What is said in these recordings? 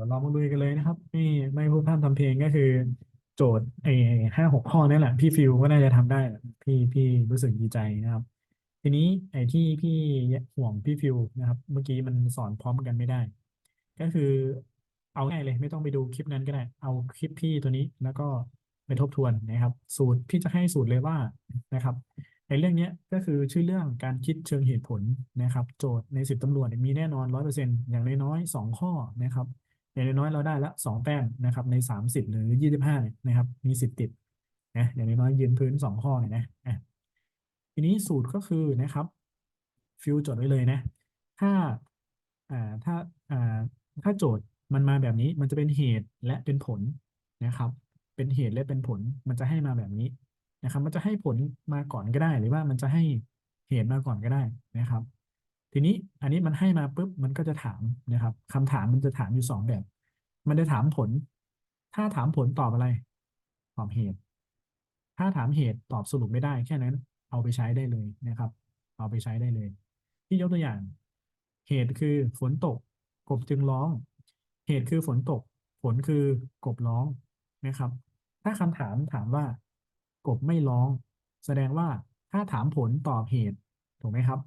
ดี๋ยวเรามาลุยกันเลยนะครับ ไม่ไม่พูดพร่ำทำเพลงก็คือ โจทย์ไอ้ห้าหกข้อนี่แหละ พี่ฟิวก็น่าจะทำได้พี่พี่รู้สึกดีใจนะครับ ทีนี้ไอ้ที่พี่ห่วงพี่ฟิวนะครับ เมื่อกี้มันสอนพร้อมกันไม่ได้ ก็คือเอาง่ายเลย ไม่ต้องไปดูคลิปนั้นก็ได้ เอาคลิปพี่ตัวนี้แล้วก็ไปทบทวนนะครับ สูตรพี่จะให้สูตรเลยว่านะครับในเรื่องนี้ก็คือชื่อเรื่องการคิดเชิงเหตุผลนะครับ โจทย์ในสิบตำรวจมีแน่นอนร้อยเปอร์เซ็นต์อย่างน้อยๆสองข้อนะครับ อย่างน้อยเราได้ละสองแต้มนะครับในสามสิบหรือยี่สิบห้าเนี่ยนะครับ มีสิทธิ์ติดนะอย่างน้อยยืนพื้นสองข้อเนี่ยนะอะทีนี้สูตรก็คือนะครับ ฟิวจดไว้เลยนะ ถ้าอ่าถ้าอ่าถ้าโจทย์มันมาแบบนี้มันจะเป็นเหตุและเป็นผลนะครับ เป็นเหตุและเป็นผลมันจะให้มาแบบนี้นะครับ มันจะให้ผลมาก่อนก็ได้ หรือว่ามันจะให้เหตุมาก่อนก็ได้นะครับ ทีนี้อันนี้มันให้มาปุ๊บมันก็จะถามนะครับคำถามมันจะถามอยู่สองแบบ มันจะถามผล ถ้าถามผลตอบอะไร ตอบเหตุ ถ้าถามเหตุตอบสรุปไม่ได้แค่นั้น เอาไปใช้ได้เลยนะครับ เอาไปใช้ได้เลย ที่ยกตัวอย่าง เหตุคือฝนตก กบจึงร้อง เหตุคือฝนตก ผลคือกบร้องนะครับ ถ้าคำถามถามว่า กบไม่ร้อง แสดงว่าถ้าถามผลตอบเหตุถูกไหมครับ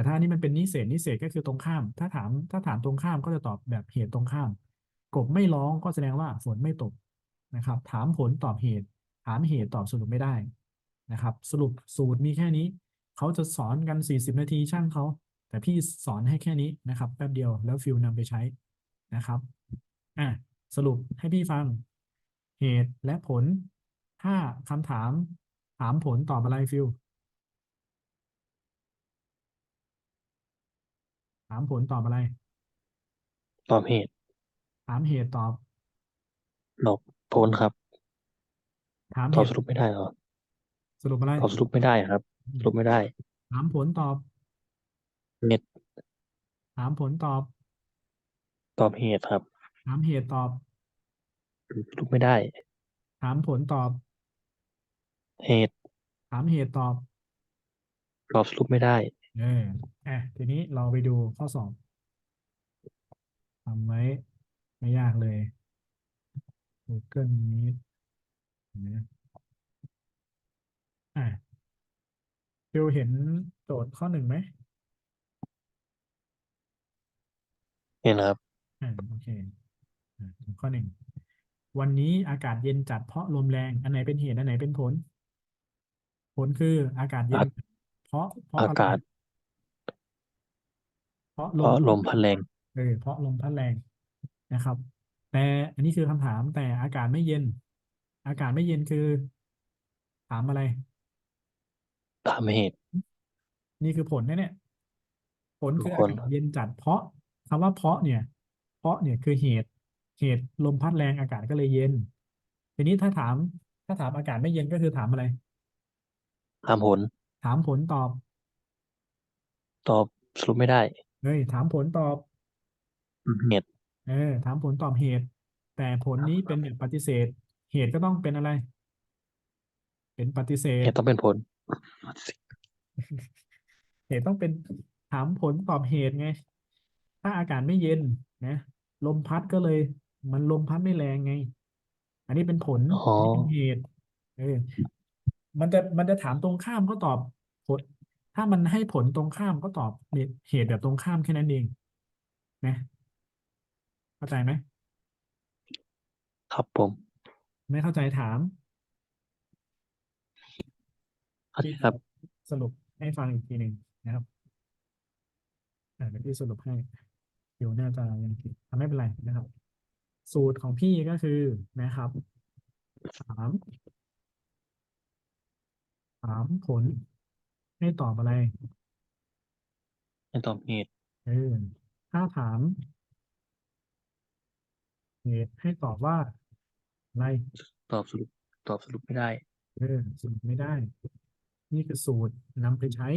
แต่ถ้านี่มันเป็นนิเศษนิเศษก็คือตรงข้าม ถ้าถามถ้าถามตรงข้ามก็จะตอบแบบเหตุตรงข้าม กบไม่ร้องก็แสดงว่าฝนไม่ตกนะครับ ถามผลตอบเหตุ ถามเหตุตอบสรุปไม่ได้นะครับ สรุปสูตรมีแค่นี้ เขาจะสอนกัน 40 นาทีช่างเขา แต่พี่สอนให้แค่นี้นะครับแป๊บเดียวแล้วฟิลนำไปใช้นะครับอะสรุปให้พี่ฟัง เหตุและผล ถ้าคำถามถามผลตอบอะไรฟิล ถามผลตอบอะไร ตอบเหตุถามเหตุตอบตอบผลครับ ถามตเหอบตุสรุปไม่ได้เหรอสรุปอะไรตอบสรุปไม่ได้ครับ สรุปไม่ได้ ถามผลตอบเน็ตถามผลตอบ ตอบเหตุครับ ถามเหตุตอบ สรุปไม่ได้ ถามผลตอบ เหตุถามเหตุตอบ ตอบสรุปไม่ได้ เอออะทีนี้เราไปดูข้อสอบทำไว้ไม่ยากเลย Google Meet นะอะฟิวเห็นโจทย์ข้อหนึ่งไหมเห็นครับอ่าโอเคอ่าข้อหนึ่งวันนี้อากาศเย็นจัดเพราะลมแรง อันไหนเป็นเหตุอันไหนเป็นผล ผลคืออากาศเย็นอาเพราะเพราะอาอะไรกาศ เพราะเพลราะมลมพัดแรง เออเพราะลมพัดแรงนะครับ แต่อันนี้คือคำถามแต่อากาศไม่เย็น อากาศไม่เย็นคือ ถามอะไร ตามเหตุ นี่คือผลนะเนี่ย ผลคือผอาลกาศเย็นจัดเพราะคำว่าเพราะเนี่ย เพราะเนี่ยคือเหตุ เหตุลมพัดแรงอากาศก็เลยเย็น ทีนี้ถ้าถาม ถ้าถามอากาศไม่เย็นก็คือถามอะไร ตามผลถามผลตอบ ตอบสรุปไม่ได้ เฮ้ยถามผลตอบเหตุเออถามผลตอบเหตุ แต่ผลนี้เป็นแบบปฏิเสธ เหตุก็ต้องเป็นอะไร เป็นปฏิเสเหธตุต้องเป็นผล เหตุต้องเป็นถามผลตอบเหตุไง ถ้าอากาศไม่เย็นนะลมพัดก็เลย มันลมพัดไม่แรงไง อันนี้เป็นผลอ๋ออันนี้เป็นเหตุเออมันจะมันจะถามตรงข้ามก็ตอบผล ถ้ามันให้ผลตรงข้ามก็ตอบเหตุแบบตรงข้ามแค่นั้นเองนะเข้าใจไหมครับผม ไม่เข้าใจถามครับ สรุปให้ฟังอีกทีหนึ่งนะครับอ่าเดี๋ยวพี่สรุปให้เดี๋ยวน่าจะยังผิดอะไม่เป็นไรนะครับ สูตรของพี่ก็คือนะครับถามถามผล ให้ตอบอะไร ให้ตอบเหตุ เออ ถ้าถามเหตุให้ตอบว่าอะไร ตอบสรุป ตอบสรุปไม่ได้ เออสรุปไม่ได้ นี่คือสูตรนำไปใช้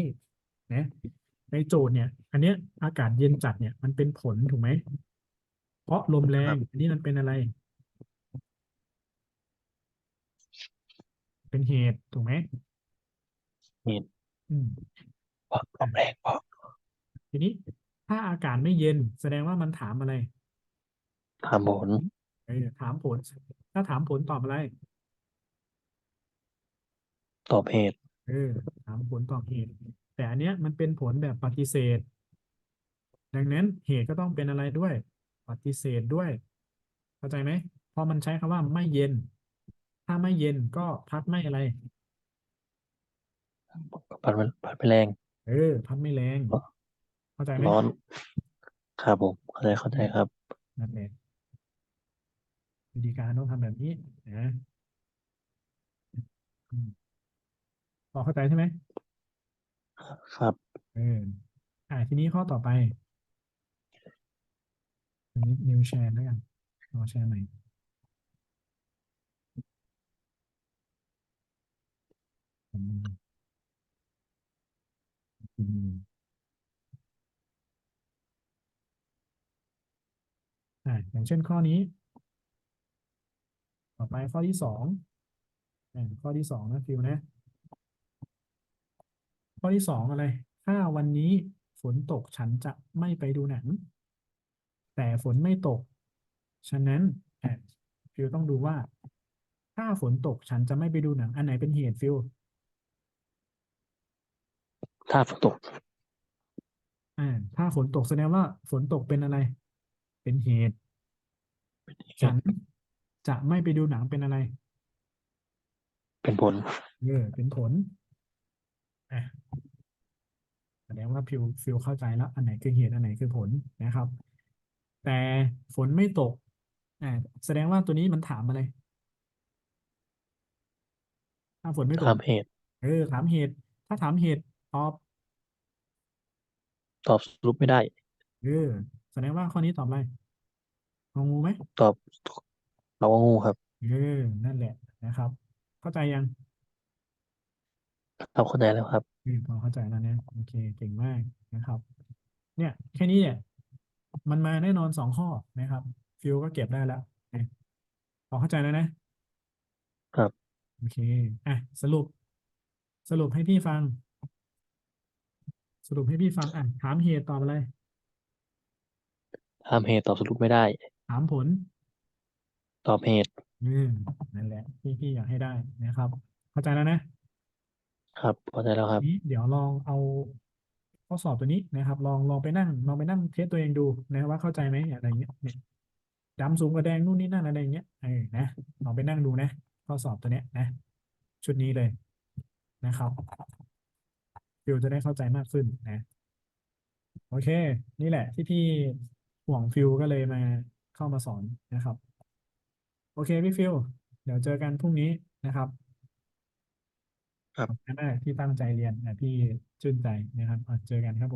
นะในโจทย์เนี่ย อันเนี้ยอากาศเย็นจัดเนี่ยมันเป็นผลถูกไหม เพราะลมแรง อันนี้มันเป็นอะไร เป็นเหตุถูกไหม เหตุ อืมเพราะลมแรงเพราะทีนี้ถ้าอากาศไม่เย็นแสดงว่ามันถามอะไรถามผลเออถามผล ถ้าถามผลตอบอะไร ตอบเหตุ เออ ถามผลตอบเหตุ แต่อันเนี้ยมันเป็นผลแบบปฏิเสธ ดังนั้นเหตุก็ต้องเป็นอะไรด้วย ปฏิเสธด้วย เข้าใจไหมเพราะมันใช้คำว่าไม่เย็น ถ้าไม่เย็นก็พัดไม่อะไร พัดไม่พัดไม่แรง เออ พัดไม่แรง เข้าใจไหมร้อน ครับผมเข้าใจเข้าใจครับนั่นเองวิธีการต้องทำแบบนี้นะอืมพอเข้าใจใช่ไหมครับเอออ่าทีนี้ข้อต่อไปอันนี้ new share แล้วกันรอแชร์ใหม่อืม อืมอ่าอย่างเช่นข้อนี้ ต่อไปข้อที่สองอ่าข้อที่สองนะฟิวนะ ข้อที่สองอะไร ถ้าวันนี้ฝนตกฉันจะไม่ไปดูหนัง แต่ฝนไม่ตก ฉะนั้นอะฟิลต้องดูว่า ถ้าฝนตกฉันจะไม่ไปดูหนัง อันไหนเป็นเหตุฟิล ถ้าฝนตก อ่า ถ้าฝนตกแสดงว่า ฝนตกเป็นอะไร เป็นเหตุฉันจะไม่ไปดูหนังเป็นอะไร เป็นผล เออเป็นผลอะแสดงว่าฟิวฟิวเข้าใจแล้ว อันไหนคือเหตุอันไหนคือผลนะครับ แต่ฝนไม่ตกอ่าแสดงว่าตัวนี้มันถามอะไร ถ้าฝนไม่ตถากมเหตุ เออถามเหตุ ถ้าถามเหตุ ตอบตอบสรุปไม่ได้ เออแสดงว่าข้อนี้ตอบอะไรงองูไหมตอบเราว่างูครับเออนั่นแหละนะครับ เข้าใจยังเราเข้าใจแล้วครับอืมพอเข้าใจแล้วนะโอเคเก่งมากนะครับ เนี่ย แค่นี้เนี่ยมันมาแน่นอนสองข้อนะครับ ฟิวก็เก็บได้แล้วนะพอเข้าใจแล้วนะ ครับ โอเค อะ สรุป สรุปให้พี่ฟัง สรุปให้พี่ฟังอะถามเหตุตอบอะไร ถามเหตุตอบสรุปไม่ได้ ถามผลตอบเหตุอืมนั่นแหละที่พี่อยากให้ได้นะครับ เข้าใจแล้วนะ ครับเข้าใจแล้วครับ นี้เดี๋ยวลองเอาข้อสอบตัวนี้นะครับ ลองลองไปนั่ง ลองไปนั่งเทสตัวเองดูนะว่าเข้าใจไหมอะไรเงี้ยเนี่ยดำสูงกว่าแดงนู่นนี่นั่นอะไรเงี้ยเออนะลองไปนั่งดูนะ ข้อสอบตัวเนี้ยนะ ชุดนี้เลยนะครับ ฟิวจะได้เข้าใจมากขึ้นนะ โอเค นี่แหละที่พี่ห่วงฟิวก็เลยมาเข้ามาสอนนะครับ โอเคพี่ฟิวเดี๋ยวเจอกันพรุ่งนี้นะครับ ครับ ขอบคุณมากที่ตั้งใจเรียนนะพี่ชื่นใจนะครับอะเจอกันครับผม